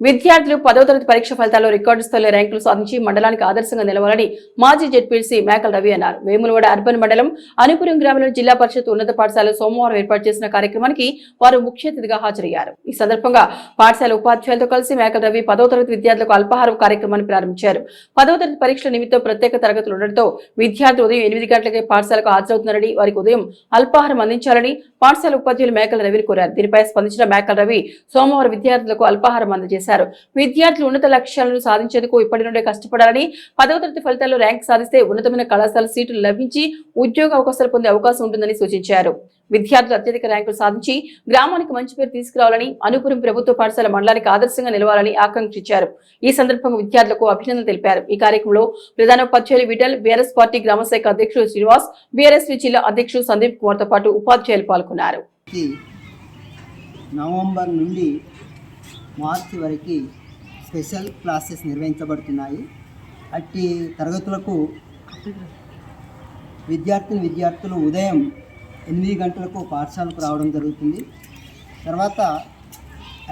విద్యార్థులు పదవ తరగతి పరీక్ష ఫలితాల్లో రికార్డు స్థాయిలో ర్యాంకులు సాధించి మండలానికి ఆదర్శంగా నిలవాలని మాజీ జెడ్పీసీ మేకల రవి అన్నారు. వేములవాడ అర్బన్ మండలం అనుపురం గ్రామంలో జిల్లా పరిషత్ ఉన్నత పాఠశాల సోమవారం ఏర్పాటు చేసిన కార్యక్రమానికి వారు ముఖ్య అతిథిగా హాజరయ్యారు. ఈ సందర్భంగా పాఠశాల ఉపాధ్యాయులతో కలిసి మేకల రవి పదవ తరగతి విద్యార్థులకు అల్పాహారం కార్యక్రమాన్ని ప్రారంభించారు. పదవ తరగతి పరీక్షల నిమిత్తం ప్రత్యేక తరగతులు ఉండడంతో విద్యార్థులు ఉదయం ఎనిమిది గంటలకే పాఠశాలకు హాజరవుతున్నారని వారికి ఉదయం అల్పాహారం అందించాలని పాఠశాల ఉపాధ్యాయులు మేకల రవిని కోరారు. దీనిపై స్పందించిన మేకల రవి సోమవారం విద్యార్థులకు అల్పాహారం అందజేశారు. విద్యార్థులు ఉన్నత లక్ష్యాలను సాధించేందుకు ఇప్పటి నుండే కష్టపడాలని పదవ తరగతి ఫలితాల్లో ర్యాంక్ సాధిస్తే ఉన్నతమైన కళాశాల సీటులు లభించి ఉద్యోగ అవకాశాలు పొందే అవకాశం ఉంటుందని సూచించారు. విద్యార్థులు అత్యధిక ర్యాంకులు సాధించి గ్రామానికి మంచి పేరు తీసుకురావాలని అనుపురం ప్రభుత్వ పాఠశాల మండలానికి ఆదర్శంగా నిలవాలని ఆకాంక్షించారు. ఈ సందర్భంగా విద్యార్థులకు అభినందనలు తెలిపారు. ఈ కార్యక్రమంలో ప్రధానోపాధ్యాయులు విఠల్ బీఆర్ఎస్ పార్టీ గ్రామ శాఖ అధ్యక్షుడు శ్రీనివాస్ బీఆర్ఎస్ జిల్లా అధ్యక్షుడు సందీప్ కుమార్తో పాటు ఉపాధ్యాయులు పాల్గొన్నారు. నవంబర్ నుండి మార్చి వరకు స్పెషల్ క్లాసెస్ నిర్వహించబడుతున్నాయి. అట్టి తరగతులకు విద్యార్థిని విద్యార్థులు ఉదయం ఎనిమిది గంటలకు పాఠశాలకు రావడం జరుగుతుంది. తర్వాత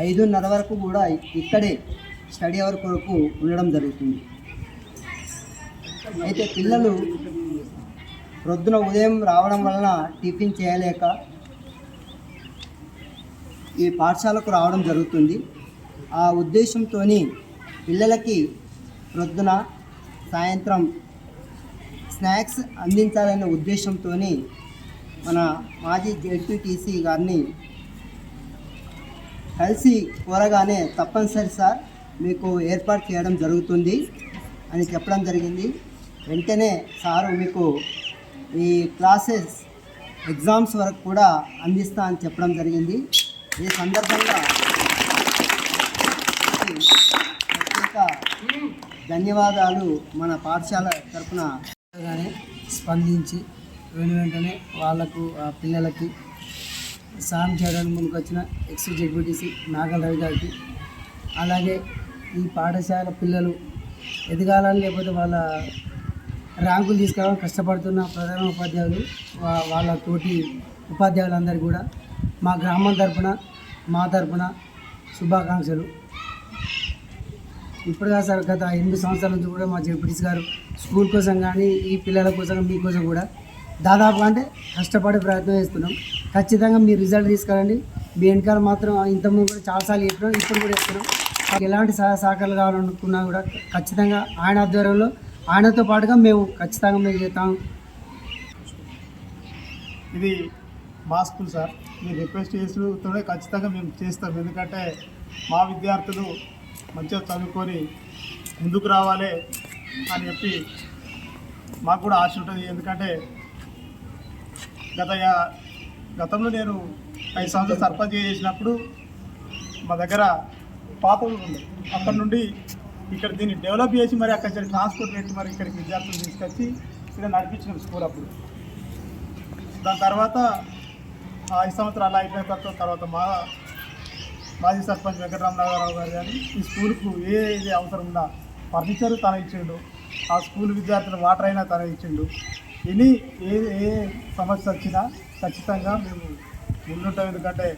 ఐదున్నర వరకు కూడా ఇక్కడే స్టడీ అవర్ కొరకు ఉండడం జరుగుతుంది. అయితే పిల్లలు ప్రొద్దున ఉదయం రావడం వలన టిఫిన్ చేయలేక ఈ పాఠశాలకు రావడం జరుగుతుంది. ఆ ఉద్దేశంతో పిల్లలకి ప్రొద్దున సాయంత్రం స్నాక్స్ అందించాలనే ఉద్దేశంతో మన మాజీ జెడ్పీటీసీ గారిని కలిసి కోరగానే తప్పనిసరి సార్ మీకు ఏర్పాటు చేయడం జరుగుతుంది అని చెప్పడం జరిగింది. వెంటనే సారు మీకు ఈ క్లాసెస్ ఎగ్జామ్స్ వరకు కూడా అందిస్తా అని చెప్పడం జరిగింది. ఈ సందర్భంగా ప్రత్యేక ధన్యవాదాలు మన పాఠశాల తరఫున స్పందించి వెను వెంటనే వాళ్ళకు ఆ పిల్లలకి సాయం చేయడానికి ముందుకు వచ్చిన ఎక్స్ జెడ్పీటీసీ నాగల్ రవి గారికి అలాగే ఈ పాఠశాల పిల్లలు ఎదగాలని లేకపోతే వాళ్ళ ర్యాంకులు తీసుకోవాలని కష్టపడుతున్న ప్రధాన ఉపాధ్యాయులు వా- వాళ్ళ తోటి ఉపాధ్యాయులందరూ కూడా మా గ్రామం తరపున మా తరపున శుభాకాంక్షలు. ఇప్పుడు కాదు సార్ గత ఎనిమిది సంవత్సరాల నుంచి కూడా మా జెడ్పీటీసీ గారు స్కూల్ కోసం కానీ ఈ పిల్లల కోసం మీకోసం కూడా దాదాపు అంటే కష్టపడే ప్రయత్నం చేస్తున్నాం. ఖచ్చితంగా మీ రిజల్ట్ తీసుకురండి. మీ వెనకాల మాత్రం ఇంతకుముందు కూడా చాలాసార్లు చెప్పినాం ఇప్పుడు కూడా చెప్తున్నాం. ఎలాంటి సహాయ సహకారాలు కావాలనుకున్నా కూడా ఖచ్చితంగా ఆయన ఆధ్వర్యంలో ఆయనతో పాటుగా మేము ఖచ్చితంగా మేము చేస్తాం. ఇది మా స్కూల్ సార్ మీరు రిక్వెస్ట్ చేస్తూనే ఖచ్చితంగా మేము చేస్తాం. ఎందుకంటే మా విద్యార్థులు మంచిగా చదువుకొని ముందుకు రావాలి అని చెప్పి మాకు కూడా ఆశ ఉంటుంది. ఎందుకంటే గత గతంలో నేను ఐదు సంవత్సరాలు సర్పంచ్ చేసినప్పుడు మా దగ్గర పాత ఊరు ఉంది. అక్కడ నుండి ఇక్కడ దీన్ని డెవలప్ చేసి మరి అక్కడ నుంచి ట్రాన్స్పోర్ట్ పెట్టి మరి ఇక్కడికి విద్యార్థులు తీసుకొచ్చి ఇక్కడ నడిపించిన స్కూల్ అప్పుడు. దాని తర్వాత ఐదు సంవత్సరాలు అయిపోయిన తర్వాత తర్వాత మా మాజీ సర్పంచ్ వెంకటరామరావు గారు కానీ ఈ స్కూల్కు ఏ ఏది అవసరం ఉందా ఫర్నిచర్ తన ఇచ్చిండు. ఆ స్కూల్ విద్యార్థుల వాటర్ అయినా తన ఇచ్చిండు. ఎనీ ఏ ఏ సమస్య వచ్చినా ఖచ్చితంగా మేము ముందుంటాం. ఎందుకంటే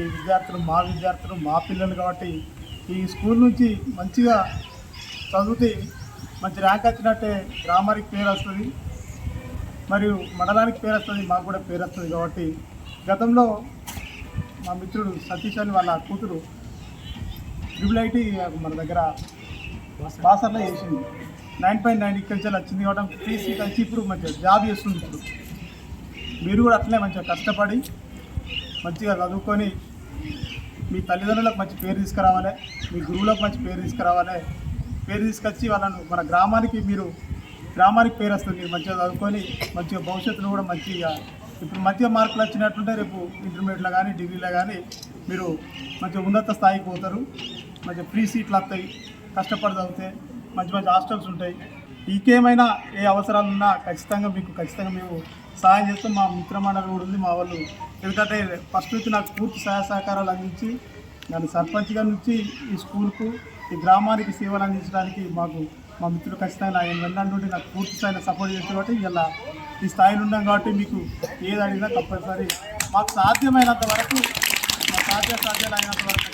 ఈ విద్యార్థులు మా విద్యార్థులు మా పిల్లలు కాబట్టి ఈ స్కూల్ నుంచి మంచిగా చదివితే మంచి ర్యాంక్ వచ్చినట్టే గ్రామానికి పేరు వస్తుంది. మరియు మండలానికి పేరు వస్తుంది. మాకు కూడా పేరు వస్తుంది కాబట్టి గతంలో మా మిత్రుడు సతీష్ అని వాళ్ళ కూతురు ట్రిపుల్ ఐటీ మన దగ్గర బాసర్లో చేసింది. నైన్ పాయింట్ నైన్ ఇక్కడ నుంచి వచ్చింది కాబట్టి ఫ్రీ కలిసి ఇప్పుడు మంచిగా జాబ్ చేస్తుంది ఇప్పుడు. మీరు కూడా అట్లనే మంచిగా కష్టపడి మంచిగా చదువుకొని మీ తల్లిదండ్రులకు మంచి పేరు తీసుకురావాలి మీ గురువులకు మంచి పేరు తీసుకురావాలి. పేరు తీసుకొచ్చి వాళ్ళను మన గ్రామానికి మీరు గ్రామానికి పేరు వస్తుంది. మీరు మంచిగా చదువుకొని మంచిగా భవిష్యత్తులో కూడా మంచిగా ఇప్పుడు మంచిగా మార్కులు వచ్చినట్టుంటే రేపు ఇంటర్మీడియట్లో కానీ డిగ్రీలో కానీ మీరు మంచిగా ఉన్నత స్థాయికి పోతారు. మంచిగా ఫ్రీ సీట్లు వస్తాయి. కష్టపడి చదివితే మంచి మంచి హాస్టల్స్ ఉంటాయి. ఇంకేమైనా ఏ అవసరాలు ఉన్నా ఖచ్చితంగా మీకు ఖచ్చితంగా మేము సహాయం చేస్తాం. మా మిత్రమండలి కూడా ఉంది మా వాళ్ళు. ఎందుకంటే ఫస్ట్ నుంచి నాకు పూర్తి సహాయ సహకారాలు అందించి నన్ను సర్పంచ్గా నుంచి ఈ స్కూల్కు ఈ గ్రామానికి సేవలు అందించడానికి మాకు మా మిత్రులు ఖచ్చితంగా నా వెన్నడ నాకు పూర్తి స్థాయిలో సపోర్ట్ చేస్తే కాబట్టి ఇలా ఈ స్థాయిలో ఉన్నాం కాబట్టి మీకు ఏది అడిగినా తప్పనిసరి. మాకు సాధ్యమైనంత వరకు మా సాధ్య సాధ్యాలు అయినంత వరకు